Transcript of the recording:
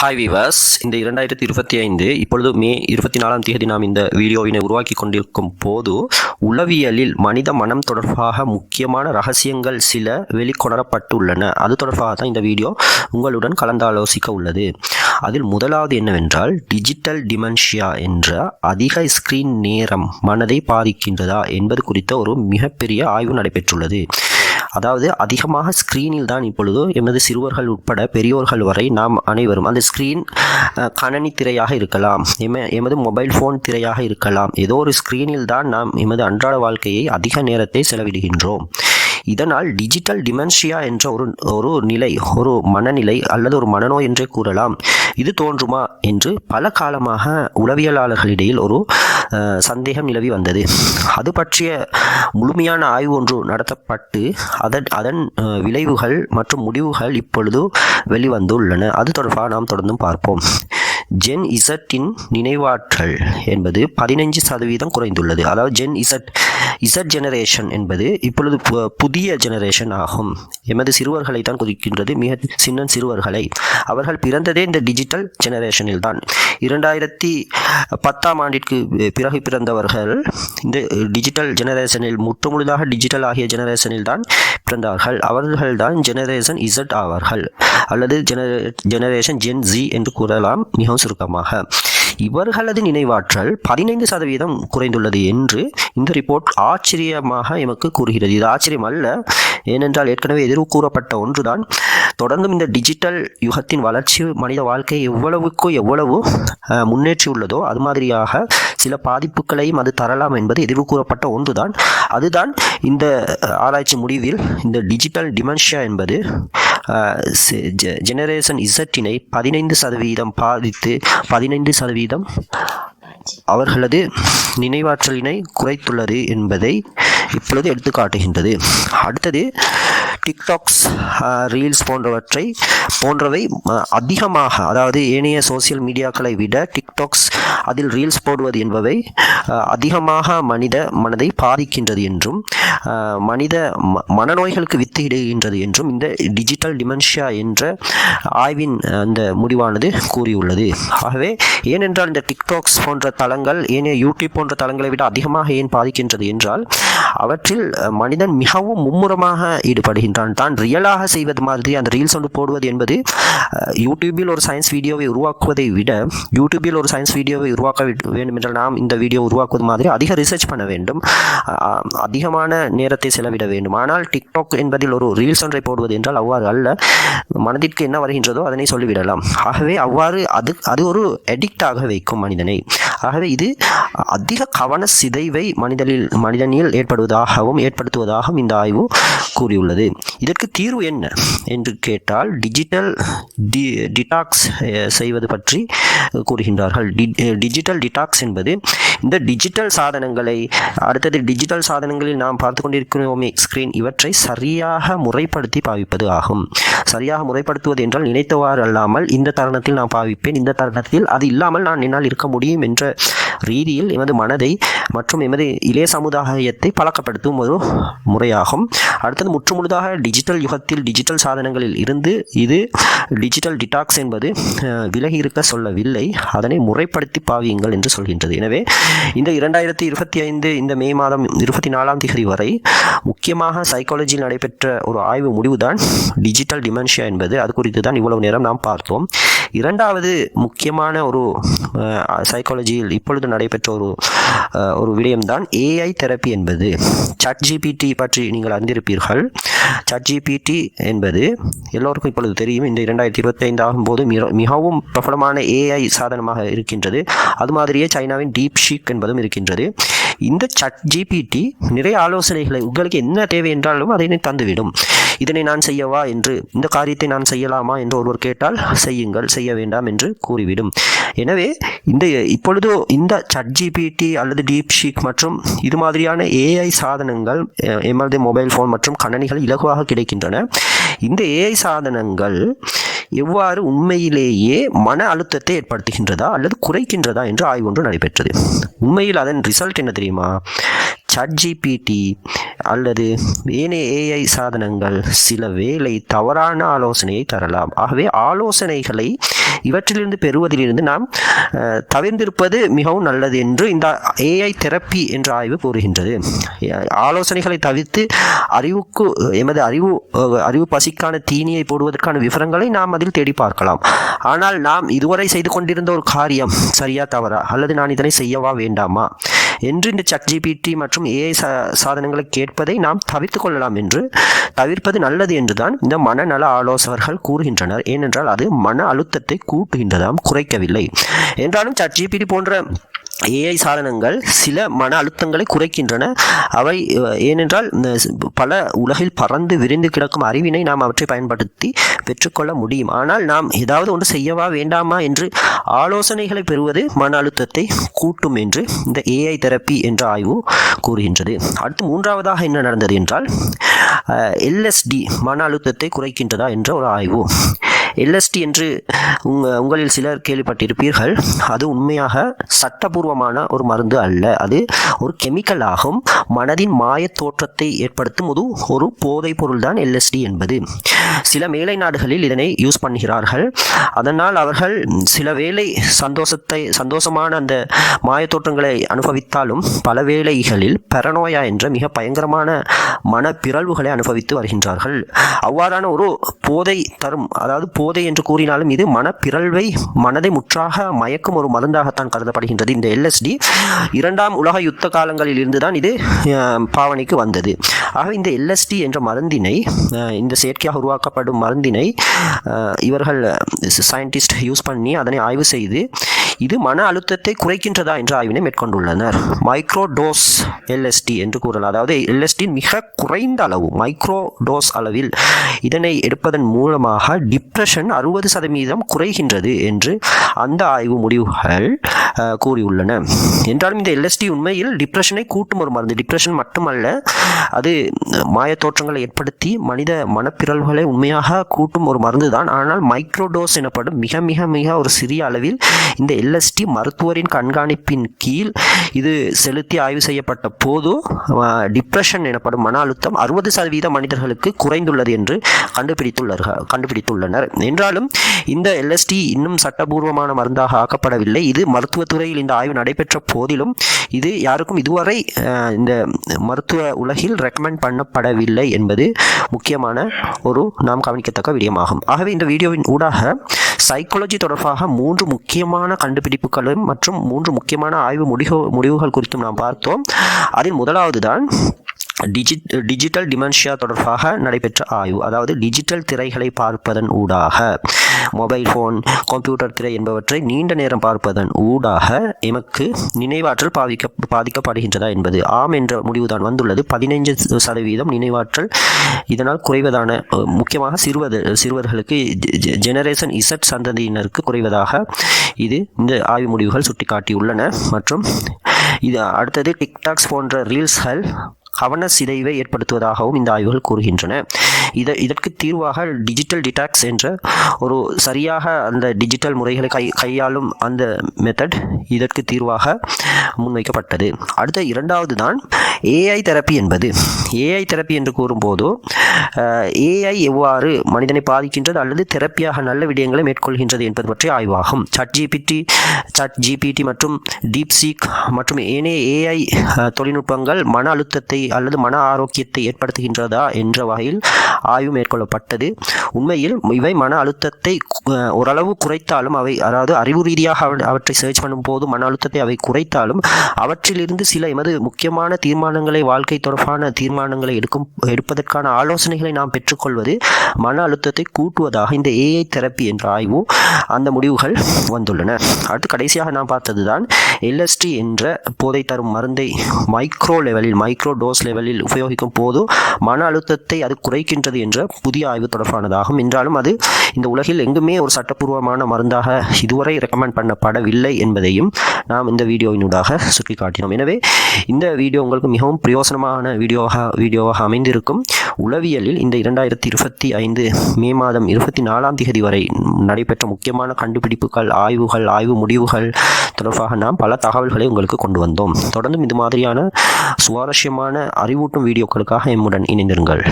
Hi விவாஸ் இந்த இரண்டாயிரத்தி இருபத்தி ஐந்து இப்பொழுது மே இருபத்தி நாலாம் தேதி நாம் இந்த வீடியோவினை உருவாக்கி கொண்டிருக்கும் போது உளவியலில் மனித மனம் தொடர்பாக முக்கியமான ரகசியங்கள் சில வெளிக்கொணரப்பட்டுள்ளன. அது தொடர்பாக தான் இந்த வீடியோ உங்களுடன் கலந்தாலோசிக்க உள்ளது. அதில் முதலாவது என்னவென்றால் டிஜிட்டல் டிமென்ஷியா என்ற அதிக ஸ்கிரீன் நேரம் மனதை பாதிக்கின்றதா என்பது குறித்த ஒரு மிகப்பெரிய ஆய்வு நடைபெற்றுள்ளது. அதாவது அதிகமாக ஸ்க்ரீனில் தான் இப்பொழுது எமது சிறுவர்கள் உட்பட பெரியோர்கள் வரை நாம் அனைவரும் அந்த ஸ்க்ரீன் கணனி திரையாக இருக்கலாம் எம எமது மொபைல் ஃபோன் திரையாக இருக்கலாம். ஏதோ ஒரு ஸ்க்ரீனில் தான் நாம் எமது அன்றாட வாழ்க்கையை அதிக நேரத்தை செலவிடுகின்றோம். இதனால் டிஜிட்டல் டிமென்ஷியா என்ற ஒரு ஒரு நிலை ஒரு மனநிலை அல்லது ஒரு மனநோய் என்றே கூறலாம். இது தோன்றுமா என்று பல காலமாக உளவியலாளர்களிடையில் ஒரு சந்தேகம் நிலவி வந்தது. அது பற்றிய முழுமையான ஆய்வு ஒன்று நடத்தப்பட்டு அதன் அதன் விளைவுகள் மற்றும் முடிவுகள் இப்பொழுது வெளிவந்துள்ளன. அது தொடர்பாக நாம் தொடர்ந்தும் பார்ப்போம். ஜென் இசட்டின் நினைவாற்றல் என்பது பதினைஞ்சு சதவீதம் குறைந்துள்ளது. அதாவது ஜென் இசட் இசட் ஜெனரேஷன் என்பது இப்பொழுது பு- புதிய ஜெனரேஷன் ஆகும். எமது சிறுவர்களை தான் குறிக்கின்றது. மிக சின்ன சிறுவர்களை. அவர்கள் பிறந்ததே இந்த டிஜிட்டல் ஜெனரேஷனில் தான் இரண்டாயிரத்தி பத்தாம் ஆண்டிற்கு பிறகு பிறந்தவர்கள் இந்த டிஜிட்டல் ஜெனரேஷனில் முற்றுமுழுதாக டிஜிட்டல் ஆகிய ஜெனரேஷனில் தான் பிறந்தார்கள். அவர்கள் தான் ஜெனரேஷன் இசட் ஆவார்கள். அல்லது ஜெனரே ஜெனரேஷன் ஜென் ஜி என்று கூறலாம். மிகவும் சுருக்கமாக. இவர்களது நினைவாற்றல் பதினைந்து சதவீதம் குறைந்துள்ளது என்று இந்த ரிப்போர்ட் ஆச்சரியமாக எமக்கு கூறுகிறது. இது ஆச்சரியம் அல்ல ஏனென்றால் ஏற்கனவே எதிர்வு கூறப்பட்ட ஒன்றுதான். தொடர்ந்தும் இந்த டிஜிட்டல் யுகத்தின் வளர்ச்சி மனித வாழ்க்கையை எவ்வளவுக்கு எவ்வளவு முன்னேற்றியுள்ளதோ அது மாதிரியாக சில பாதிப்புகளையும் அது தரலாம் என்பது எதிர்வு கூறப்பட்ட ஒன்றுதான். அதுதான் இந்த ஆராய்ச்சி முடிவில் இந்த டிஜிட்டல் டிமென்ஷியா என்பது ஜெனரேஷன் இசட்டினை பதினைந்து சதவீதம் பாதித்து பதினைந்து சதவீதம் அவர்களது நினைவாற்றலினை குறைத்துள்ளது என்பதை இப்பொழுது எடுத்து காட்டுகின்றது. அடுத்தது டிக்டாக்ஸ் ரீல்ஸ் போன்றவற்றை போன்றவை அதிகமாக அதாவது ஏனைய சோசியல் மீடியாக்களை விட டிக்டாக்ஸ் அதில் ரீல்ஸ் போடுவது என்பவை அதிகமாக மனித மனதை பாதிக்கின்றது என்றும் மனித மனநோய்களுக்கு வித்திடுகின்றது என்றும் இந்த டிஜிட்டல் டிமென்ஷியா என்ற ஆய்வின் அந்த முடிவானது கூறியுள்ளது. ஆகவே ஏனென்றால் இந்த டிக்டாக்ஸ் போன்ற தளங்கள் ஏனைய யூடியூப் போன்ற தளங்களை விட அதிகமாக ஏன் பாதிக்கின்றது என்றால் அவற்றில் மனிதன் மிகவும் மும்முரமாக ஈடுபடுகின்றான். தான் ரியலாக செய்வது மாதிரி அந்த ரீல்ஸ் ஒன்று போடுவது என்பது யூடியூபில் ஒரு சயின்ஸ் வீடியோவை உருவாக்குவதை விட யூடியூபில் ஒரு சயின்ஸ் வீடியோவை உருவாக்க வே- வேண்டும் என்றால் நாம் இந்த வீடியோ உருவாக்குவது மாதிரி அதிக ரிசர்ச் பண்ண வேண்டும். அதிகமான நேரத்தை செலவிட வேண்டும். ஆனால் டிக்டாக் என்பதில் ஒரு ரீல்ஸ் ஒன்றை போடுவது என்றால் அவ்வாறு அல்ல. மனதிற்கு என்ன வருகின்றதோ அதனை சொல்லிவிடலாம். ஆகவே அவ்வாறு அது அது ஒரு எடிக்டாக வைக்கும் மனிதனை. ஆகவே இது அதிக கவன சிதைவை மனிதனில் மனிதனில் ஏற்படுவதாகவும் ஏற்படுத்துவதாகவும் இந்த ஆய்வு கூறியுள்ளது. இதற்கு தீர்வு என்ன என்று கேட்டால் டிஜிட்டல் டி டிடாக்ஸ் செய்வது பற்றி கூறுகின்றார்கள். டி- டிஜிட்டல் டிடாக்ஸ் என்பது இந்த டிஜிட்டல் சாதனங்களை அடுத்தது டிஜிட்டல் சாதனங்களில் நாம் பார்த்து கொண்டிருக்கிறோமே ஸ்க்ரீன் இவற்றை சரியாக முறைப்படுத்தி பாவிப்பது ஆகும். சரியாக முறைப்படுத்துவது என்றால் நினைத்தவாறு அல்லாமல் இந்த தருணத்தில் நான் பாவிப்பேன் இந்த தருணத்தில் அது இல்லாமல் நான் என்னால் இருக்க முடியும் என்ற ரீதியில் எமது மனதை மற்றும் எமது இளைய சமுதாயத்தை பழக்கப்படுத்தும் ஒரு முறையாகும். அடுத்தது முற்றுமுழுதாக டிஜிட்டல் யுகத்தில் டிஜிட்டல் சாதனங்களில் இருந்து இது டிஜிட்டல் டிடாக்ஸ் என்பது விலகி இருக்க சொல்லவில்லை. அதனை முறைப்படுத்தி பாவியுங்கள் என்று சொல்கின்றது. எனவே இந்த இரண்டாயிரத்தி இருபத்தி ஐந்து இந்த மே மாதம் இருபத்தி நாலாம் தேதி வரை முக்கியமாக சைக்காலஜியில் நடைபெற்ற ஒரு ஆய்வு முடிவுதான் டிஜிட்டல் டிமென்ஷியா என்பது. அது குறித்து தான் இவ்வளவு நேரம் நாம் பார்த்தோம். இரண்டாவது முக்கியமான ஒரு சைக்காலஜியில் இப்பொழுது நடைபெற்ற ஒரு ஒரு விடயம்தான் ஏஐ தெரப்பி என்பது. சட்ஜிபிடி பற்றி நீங்கள் அறிந்திருப்பீர்கள். சட்ஜிபிடி என்பது எல்லோருக்கும் இப்பொழுது தெரியும். இந்த இரண்டாயிரத்தி இருபத்தி ஐந்து ஆகும்போது மிகவும் பிரபலமான ஏஐ சாதனமாக இருக்கின்றது. அது மாதிரியே சைனாவின் டீப் ஷீக் என்பதும் இருக்கின்றது. இந்த சட் ஜிபிடி நிறைய ஆலோசனைகளை உங்களுக்கு என்ன தேவை என்றாலும் அதனை தந்துவிடும். இதனை நான் செய்யவா என்று இந்த காரியத்தை நான் செய்யலாமா என்று ஒருவர் கேட்டால் செய்யுங்கள் செய்ய வேண்டாம் என்று கூறிவிடும். எனவே இந்த இப்பொழுது இந்த சட் ஜிபிடி அல்லது டீப்ஷீக் மற்றும் இது மாதிரியான ஏஐ சாதனங்கள் எமது மொபைல் ஃபோன் மற்றும் கணனிகள் இலகுவாக கிடைக்கின்றன. இந்த ஏஐ சாதனங்கள் எவ்வாறு உண்மையிலேயே மன அழுத்தத்தை ஏற்படுத்துகின்றதா அல்லது குறைக்கின்றதா என்று ஆய்வு ஒன்று நடைபெற்றது. உண்மையில் அதன் ரிசல்ட் என்ன தெரியுமா? சட்ஜிபிடி அல்லது ஏனைய ஏஐ சாதனங்கள் சில வேலை தவறான ஆலோசனையை தரலாம். ஆகவே ஆலோசனைகளை இவற்றிலிருந்து பெறுவதிலிருந்து நாம் தவிர்ந்திருப்பது மிகவும் நல்லது என்று இந்த ஏஐ தெரப்பி என்ற ஆய்வு கூறுகின்றது. ஆலோசனைகளை தவிர்த்து அறிவுக்கு எமது அறிவு அறிவு பசிக்கான தீனியை போடுவதற்கான விவரங்களை நாம் அதில் தேடி பார்க்கலாம். ஆனால் நாம் இதுவரை செய்து கொண்டிருந்த ஒரு காரியம் சரியா தவறா? அல்லது நான் இதனை செய்யவா வேண்டாமா? என்று இந்த ChatGPT மற்றும் ஏஐ சா சாதனங்களை கேட்பதை நாம் தவிர்த்து கொள்ளலாம் என்று தவிர்ப்பது நல்லது என்றுதான் இந்த மனநல ஆலோசகர்கள் கூறுகின்றனர். ஏனென்றால் அது மன அழுத்தத்தை கூட்டுகின்றதாம் குறைக்கவில்லை. என்றாலும் ChatGPT போன்ற ஏஐ சாதனங்கள் சில மன அழுத்தங்களை குறைக்கின்றன. அவை ஏனென்றால் பல உலகில் பறந்து விரிந்து கிடக்கும் அறிவினை நாம் அவற்றை பயன்படுத்தி பெற்றுக்கொள்ள முடியும். ஆனால் நாம் ஏதாவது ஒன்று செய்யவா வேண்டாமா என்று ஆலோசனைகளை பெறுவது மன அழுத்தத்தை கூட்டும் என்று இந்த ஏஐ தெரப்பி என்ற ஆய்வு கூறுகின்றது. அடுத்து மூன்றாவதாக என்ன நடந்தது என்றால் எல்எஸ்டி மன அழுத்தத்தை குறைக்கின்றதா என்ற ஒரு ஆய்வு. எல்எஸ்டி என்று உங்க உங்களில் சிலர் கேள்விப்பட்டிருப்பீர்கள். அது உண்மையாக சட்டபூர்வமான ஒரு மருந்து அல்ல. அது ஒரு கெமிக்கல் ஆகும். மனதின் மாயத் தோற்றத்தை ஏற்படுத்தும் ஒரு ஒரு போதைப் பொருள் தான் எல்எஸ்டி என்பது. சில மேலை நாடுகளில் இதனை யூஸ் பண்ணுகிறார்கள். அதனால் அவர்கள் சில வேளை சந்தோஷத்தை சந்தோஷமான அந்த மாயத்தோற்றங்களை அனுபவித்தாலும் பல வேளைகளில் பெரனோயா என்ற மிக பயங்கரமான மன பிறழ்வுகளை அனுபவித்து வருகின்றார்கள். அவ்வாறான ஒரு போதை தரும் அதாவது போதை என்று கூறினாலும் இது மனப்பிறழ்வை மனதை முற்றாக மயக்கும் ஒரு மருந்தாகத்தான் கருதப்படுகின்றது. இந்த எல்எஸ்டி இரண்டாம் உலக யுத்த காலங்களில் இருந்துதான் இது பாவனைக்கு வந்தது. ஆக இந்த எல்எஸ்டி என்ற மருந்தினை இந்த செயற்கையாக உருவாக்கப்படும் மருந்தினை இவர்கள் சயின்டிஸ்ட் யூஸ் பண்ணி அதனை ஆய்வு செய்து இது மன அழுத்தத்தை குறைக்கின்றதா என்ற ஆய்வினை மேற்கொண்டுள்ளனர். மைக்ரோ டோஸ் எல்எஸ்டி என்று கூறலாம். அதாவது எல்எஸ்டி மிக குறைந்த அளவு மைக்ரோ டோஸ் அளவில் இதனை எடுப்பதன் மூலமாக டிப்ரெஷன் அறுபது சதவீதம் குறைகின்றது என்று அந்த ஆய்வு முடிவுகள் கூறியுள்ளன. என்றாலும் இந்த எல்எஸ்டி உண்மையில் டிப்ரெஷனை கூட்டும் ஒரு மருந்து. டிப்ரெஷன் மட்டுமல்ல அது மாயத் தோற்றங்களை ஏற்படுத்தி மனித மனப்பிரல்களை உண்மையாக கூட்டும் ஒரு மருந்து தான் ஆனால் மைக்ரோடோஸ் எனப்படும் மிக மிக மிக ஒரு சிறிய அளவில் இந்த எல் எல்எஸ்டி மருத்துவரின் கண்காணிப்பின் கீழ் இது செலுத்தி ஆய்வு செய்யப்பட்ட போது டிப்ரெஷன் எனப்படும் மன அழுத்தம் அறுபது சதவீத மனிதர்களுக்கு குறைந்துள்ளது என்று கண்டுபிடித்துள்ளார்கள் கண்டுபிடித்துள்ளனர். என்றாலும் இந்த எல்எஸ்டி இன்னும் சட்டபூர்வமான மருந்தாக ஆக்கப்படவில்லை. இது மருத்துவத்துறையில் இந்த ஆய்வு நடைபெற்ற போதிலும் இது யாருக்கும் இதுவரை இந்த மருத்துவ உலகில் ரெக்கமெண்ட் பண்ணப்படவில்லை என்பது முக்கியமான ஒரு நாம் கவனிக்கத்தக்க விடயமாகும். ஆகவே இந்த வீடியோவின் ஊடாக சைக்காலஜி தொடர்பாக மூன்று முக்கியமான கண்டுபிடிப்புகளும் மற்றும் மூன்று முக்கியமான ஆய்வு முடிவு முடிவுகள் குறித்தும் நாம் பார்த்தோம். அதில் முதலாவது தான் டிஜி டிஜிட்டல் டிமென்ஷியா தொடர்பாக நடைபெற்ற ஆய்வு அதாவது டிஜிட்டல் திரைகளை பார்ப்பதன் ஊடாக மொபைல் ஃபோன் கம்ப்யூட்டர் திரை என்பவற்றை நீண்ட நேரம் பார்ப்பதன் ஊடாக எமக்கு நினைவாற்றல் பாதிக்க பாதிக்கப்படுகின்றதா என்பது. ஆம் என்ற முடிவுதான் வந்துள்ளது. பதினைஞ்சு சதவீதம் நினைவாற்றல் இதனால் குறைவதான முக்கியமாக சிறுவர் சிறுவர்களுக்கு ஜெனரேஷன் இசட் சந்ததியினருக்கு குறைவதாக இது இந்த ஆய்வு முடிவுகள் சுட்டிக்காட்டியுள்ளன. மற்றும் இது அடுத்தது டிக்டாக்ஸ் போன்ற ரீல்ஸ்கள் கவன சிதைவை ஏற்படுத்துவதாகவும் இந்த ஆய்வுகள் கூறுகின்றன. இதை இதற்கு தீர்வாக டிஜிட்டல் டிடாக்ஸ் என்ற ஒரு சரியாக அந்த டிஜிட்டல் முறைகளை கை கையாளும் அந்த மெத்தட் இதற்கு தீர்வாக முன்வைக்கப்பட்டது. அடுத்த இரண்டாவது தான் ஏஐ தெரப்பி என்பது. ஏஐ தெரப்பி என்று கூறும்போது ஏஐ எவ்வாறு மனிதனை பாதிக்கின்றது அல்லது தெரப்பியாக நல்ல விடயங்களை மேற்கொள்கின்றது என்பது பற்றிய ஆய்வாகும். சட் ஜிபிடி சட் ஜிபிடி மற்றும் டீப்சீக் மற்றும் ஏனைய ஏஐ தொழில்நுட்பங்கள் மன அழுத்தத்தை அல்லது மன ஆரோக்கியத்தை ஏற்படுத்துகின்றதா என்ற வகையில் ஆய்வு மேற்கொள்ளப்பட்டது. உண்மையில் இவை மன அழுத்தத்தை ஓரளவு குறைத்தாலும் அவை அதாவது அறிவு ரீதியாக அவற்றை சர்ச் பண்ணும் போது மன அழுத்தத்தை அவை குறைத்தாலும் அவற்றிலிருந்து சில எமது முக்கியமான தீர்மானங்களை வாழ்க்கை தொடர்பான தீர்மானங்களை எடுக்கும் எடுப்பதற்கான ஆலோசனைகளை நாம் பெற்றுக்கொள்வது மன அழுத்தத்தை கூட்டுவதாக இந்த ஏஐ தெரப்பி என்ற ஆய்வு அந்த முடிவுகள் வந்துள்ளன. அடுத்து கடைசியாக நாம் பார்த்தது தான் எல்எஸ்டி என்ற போதை தரும் மருந்தை மைக்ரோ லெவலில் மைக்ரோ டோஸ் லெவலில் உபயோகிக்கும் போது மன அழுத்தத்தை அது இருக்கின்றது என்ற புதிய ஆய்வு தொடர்பானதாகும். என்றாலும் அது இந்த உலகில் எங்குமே ஒரு சட்டப்பூர்வமான மருந்தாக இதுவரை ரெக்கமெண்ட் பண்ணப்படவில்லை என்பதையும் நாம் இந்த வீடியோவினூடாக சுட்டிக்காட்டினோம். எனவே இந்த வீடியோ உங்களுக்கு மிகவும் பிரயோசனமான வீடியோவாக வீடியோவாக அமைந்திருக்கும். உளவியலில் இந்த இரண்டாயிரத்தி இருபத்தி ஐந்து மே மாதம் இருபத்தி நாலாம் தேதி வரை நடைபெற்ற முக்கியமான கண்டுபிடிப்புகள் ஆய்வுகள் ஆய்வு முடிவுகள் தொடர்பாக நாம் பல தகவல்களை உங்களுக்கு கொண்டு வந்தோம். தொடர்ந்தும் இது மாதிரியான சுவாரஸ்யமான அறிவூட்டும் வீடியோக்களுக்காக எம்முடன் இணைந்திருங்கள்.